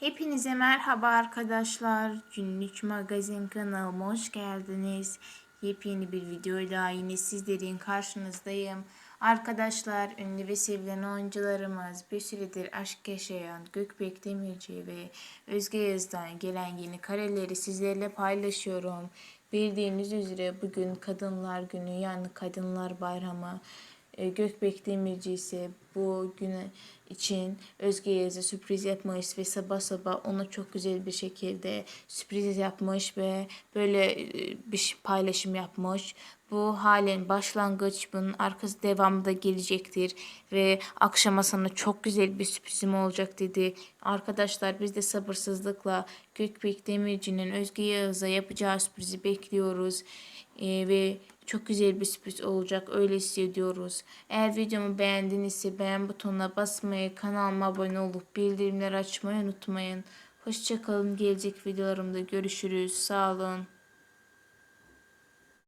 Hepinize merhaba arkadaşlar. Günlük magazin kanalıma hoş geldiniz. Yepyeni bir videoyla yine sizlerin karşınızdayım. Arkadaşlar ünlü ve sevilen oyuncularımız bir süredir aşk yaşayan Gökbek Demirci ve Özge Yaz'dan gelen yeni kareleri sizlerle paylaşıyorum. Bildiğiniz üzere bugün Kadınlar Günü yani Kadınlar Bayramı. E, Gökbek Demirci ise bu güne için Özge Yaz'a sürpriz yapmış ve sabah sabah ona çok güzel bir şekilde sürpriz yapmış ve böyle e, bir paylaşım yapmış. Bu halen başlangıç bunun arkası devamı da gelecektir ve akşama sana çok güzel bir sürprizim olacak dedi. Arkadaşlar biz de sabırsızlıkla Gökbek Demirci'nin Özge Yağız'a yapacağı sürprizi bekliyoruz. E, ve çok güzel bir sürpriz olacak öyle hissediyoruz. Eğer videomu beğendinizse beğen butonuna basmayı, kanalıma abone olup bildirimleri açmayı unutmayın. Hoşçakalın. Gelecek videolarımda görüşürüz. Sağ olun.